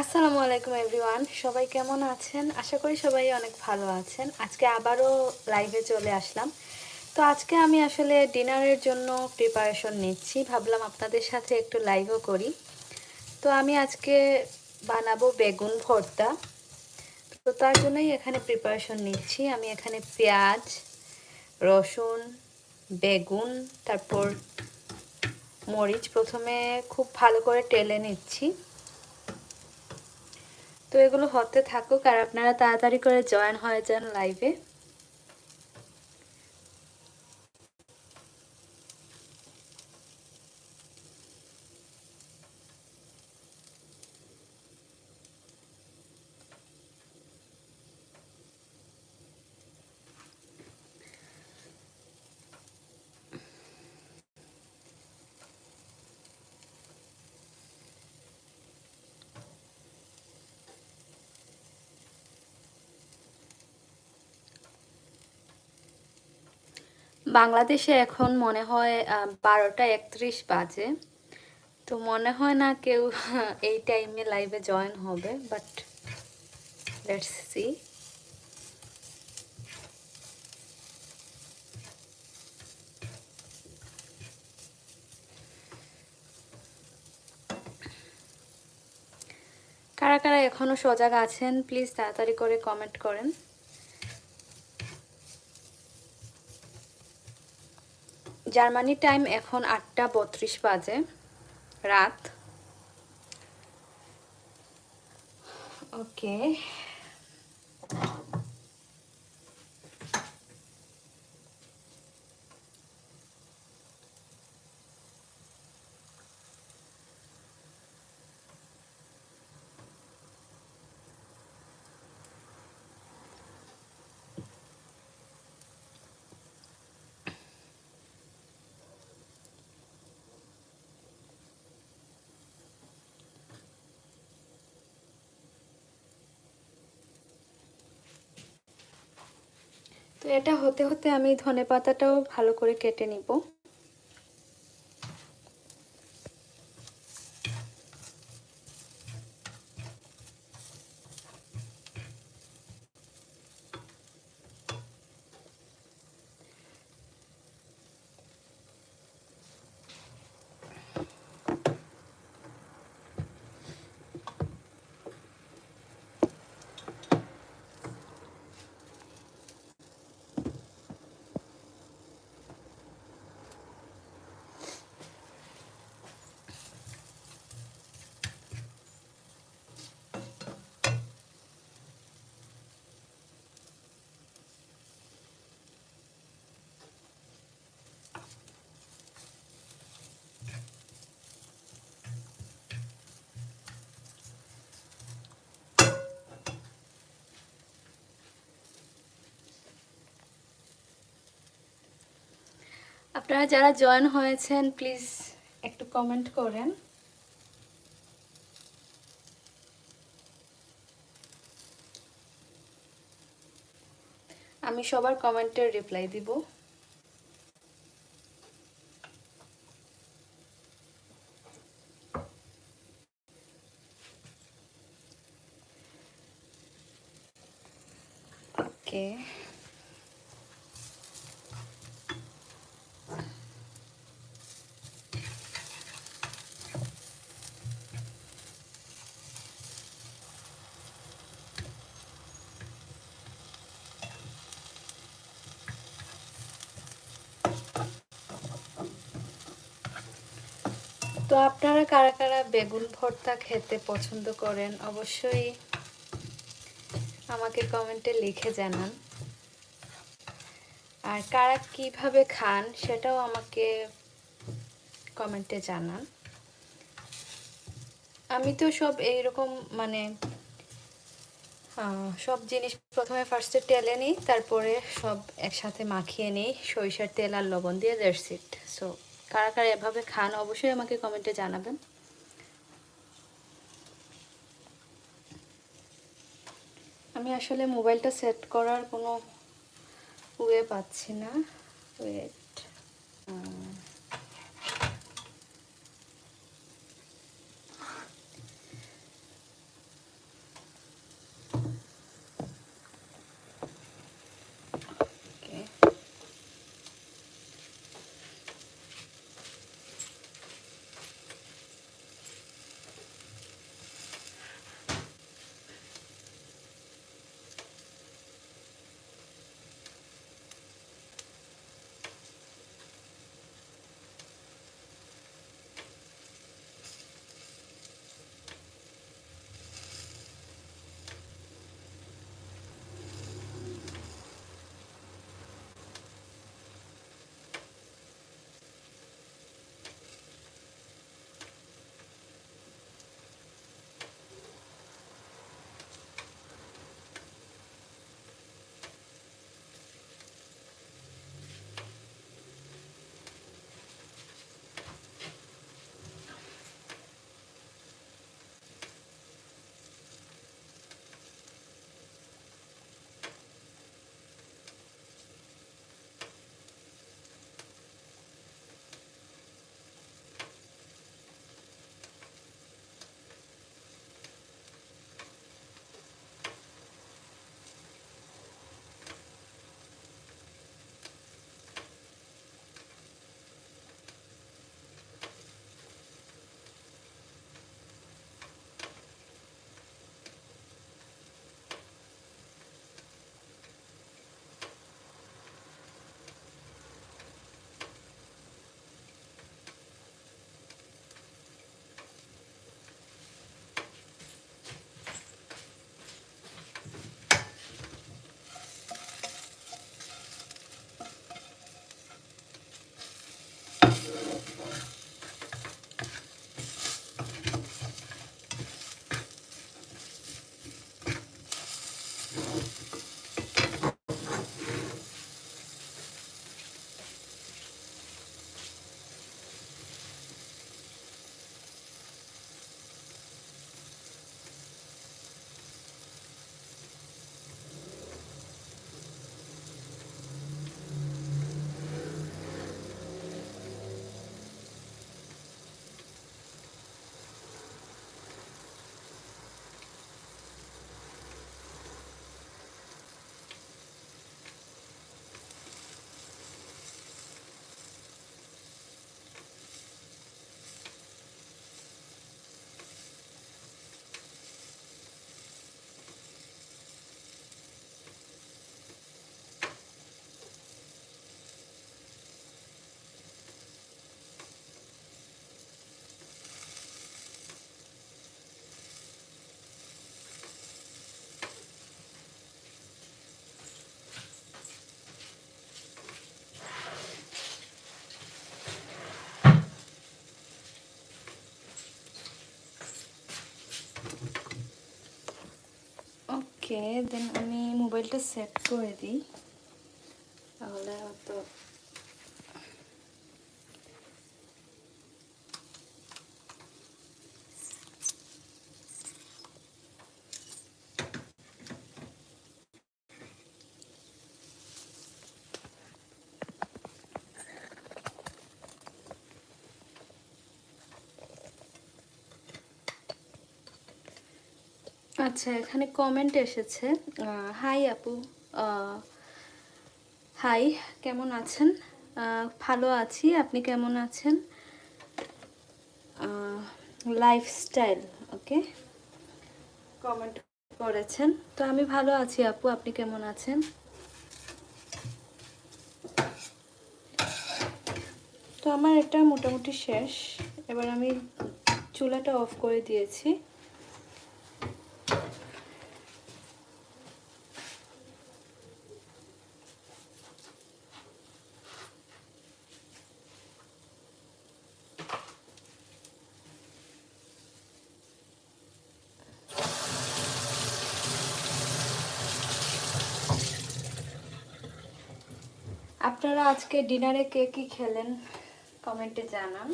আসসালামু আলাইকুম এভরিওয়ান, সবাই কেমন আছেন? আশা করি সবাই অনেক ভালো আছেন। আজকে আবারও লাইভে চলে আসলাম। তো আজকে আমি আসলে ডিনারের জন্য প্রিপারেশন নিচ্ছি। ভাবলাম আপনাদের সাথে একটু লাইভও করি। তো আমি আজকে বানাবো বেগুন ভর্তা। তো তার জন্যই এখানে প্রিপারেশন নিচ্ছি। আমি এখানে পেঁয়াজ, রসুন, বেগুন, তারপর মরিচ প্রথমে খুব ভালো করে টেলে নিচ্ছি। তো এগুলো হতে থাকুক আর আপনারা তাড়াতাড়ি করে জয়েন হয়ে যান লাইভে বাংলাদেশে এখন মনে হয় বারোটা একত্রিশ বাজে। তো মনে হয় না কেউ এই টাইমে লাইভে জয়েন হবে বাট লেটস সি কারা কারা এখনও সজাগ আছেন প্লিজ তাড়াতাড়ি করে কমেন্ট করেন। জার্মানি টাইম এখন আটটা বত্রিশ বাজে রাত। ওকে। তো এটা হতে হতে আমি ধনে পাতাটাও ভালো করে কেটে নিব। আপনারা যারা জয়েন হয়েছেন প্লিজ একটু কমেন্ট করেন। আমি সবার কমেন্টের রিপ্লাই দিব ওকে তো আপনারা কারা কারা বেগুন ভর্তা খেতে পছন্দ করেন, অবশ্যই আমাকে কমেন্টে লিখে জানান। আর কারা কীভাবে খান সেটাও আমাকে কমেন্টে জানান। আমি তো সব এইরকম মানে সব জিনিস প্রথমে ফার্স্টে তেলে নিই, তারপরে সব একসাথে মাখিয়ে নিই, সরিষার তেল আর লবণ দিয়ে দেড় সিট সো কারা কারা এভাবে খান, অবশ্যই আমাকে কমেন্টে জানাবেন। আমি আসলে মোবাইলটা সেট করার কোনো ওয়ে পাচ্ছি না। ওয়েট ওকে দেন আমি মোবাইলটা সেট করে দিই। আচ্ছা এখানে কমেন্ট এসেছে। হাই আপু। হাই কেমন আছেন? ভালো আছি, আপনি কেমন আছেন? লাইফস্টাইল ওকে কমেন্ট করেছেন। তো আমি ভালো আছি আপু, আপনি কেমন আছেন? তো আমার এটা মোটামুটি শেষ। এবার আমি চুলাটা অফ করে দিয়েছি। আপনারা আজকে ডিনারে কে কি খেলেন? কমেন্টে জানান।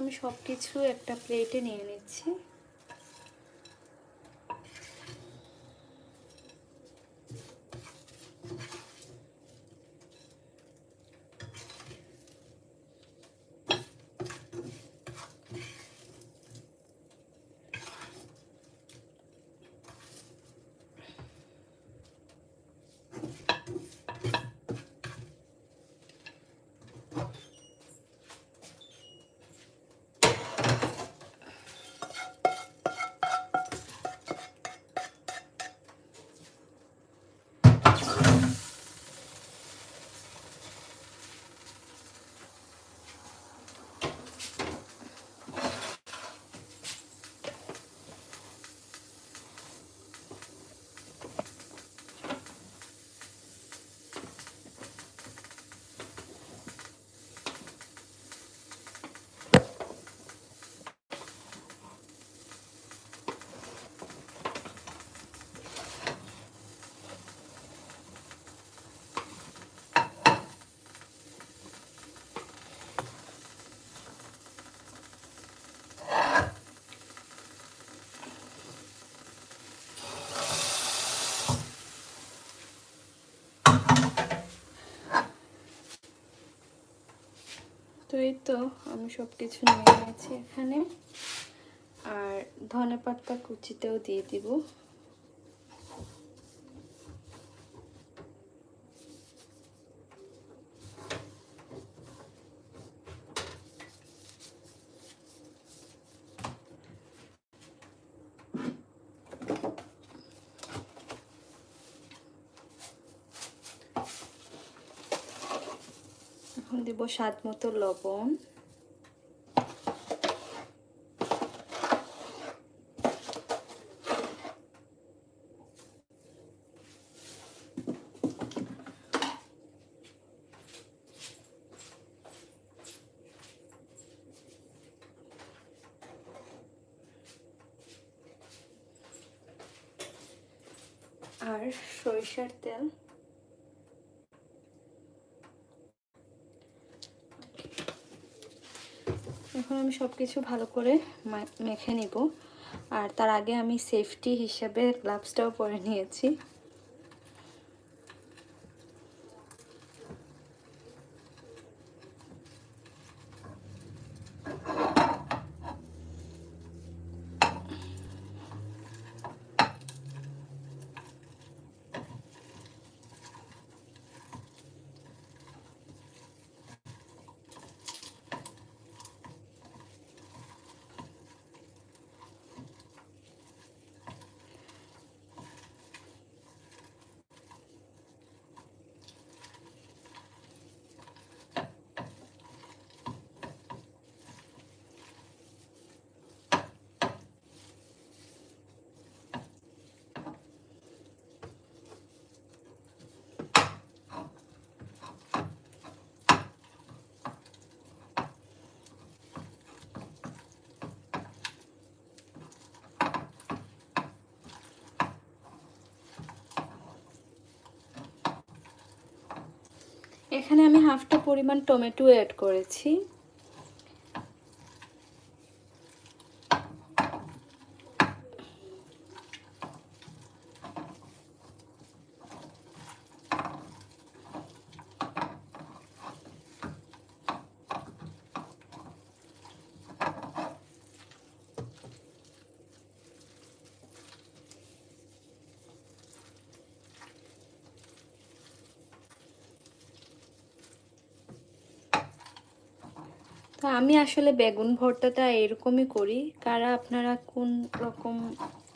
আমি সব কিছু একটা প্লেটে নিয়ে নিচ্ছি। এই তো আমি সব কিছু নিয়ে নিয়েছি এখানে। আর ধনে পাতা কুচিতেও দিয়ে দিব এখন দিব স্বাদ মতো লবণ। আর সরিষার তেল। এখন আমি সব কিছু ভালো করে মেখে নিব। আর তার আগে আমি সেফটি হিসাবে গ্লাভসটাও পরে নিয়েছি। এখানে আমি হাফটা পরিমাণ টমেটো অ্যাড করেছি। তো আমি আসলে বেগুন ভর্তাটা এরকমই করি। কারা, আপনারা কোন রকম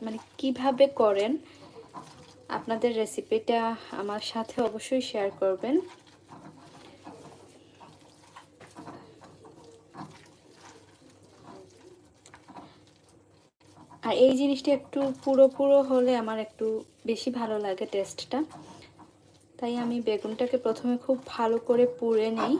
মানে কীভাবে করেন, আপনাদের রেসিপিটা আমার সাথে অবশ্যই শেয়ার করবেন। আর এই জিনিসটা একটু পুরো পুরো হলে আমার একটু বেশি ভালো লাগে টেস্টটা তাই আমি বেগুনটাকে প্রথমে খুব ভালো করে পুড়ে নিই।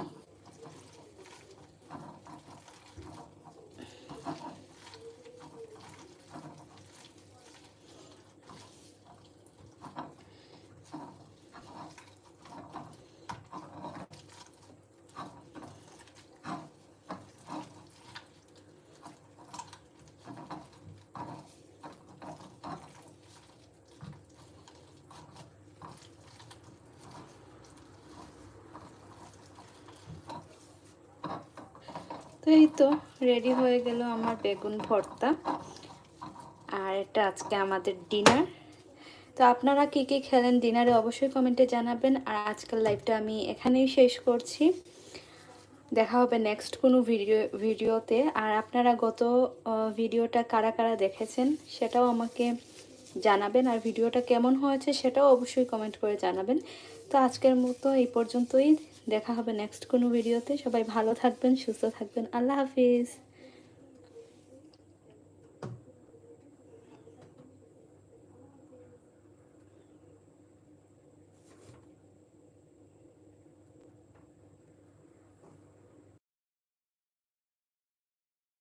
এই তো রেডি হয়ে গেল আমার বেগুন ভর্তা। আর এটা আজকে আমাদের ডিনার তো আপনারা কী কী খেলেন ডিনারে অবশ্যই কমেন্টে জানাবেন। আর আজকাল লাইভটা আমি এখানেই শেষ করছি। দেখা হবে নেক্সট কোনো ভিডিও ভিডিওতে আর আপনারা গত ভিডিওটা কারা কারা দেখেছেন সেটাও আমাকে জানাবেন। আর ভিডিওটা কেমন হয়েছে সেটাও অবশ্যই কমেন্ট করে জানাবেন। তো আজকের মতো এই পর্যন্তই। দেখা হবে নেক্সট কোনো ভিডিওতে সবাই ভালো থাকবেন সুস্থ থাকবেন। আল্লাহ হাফিজ।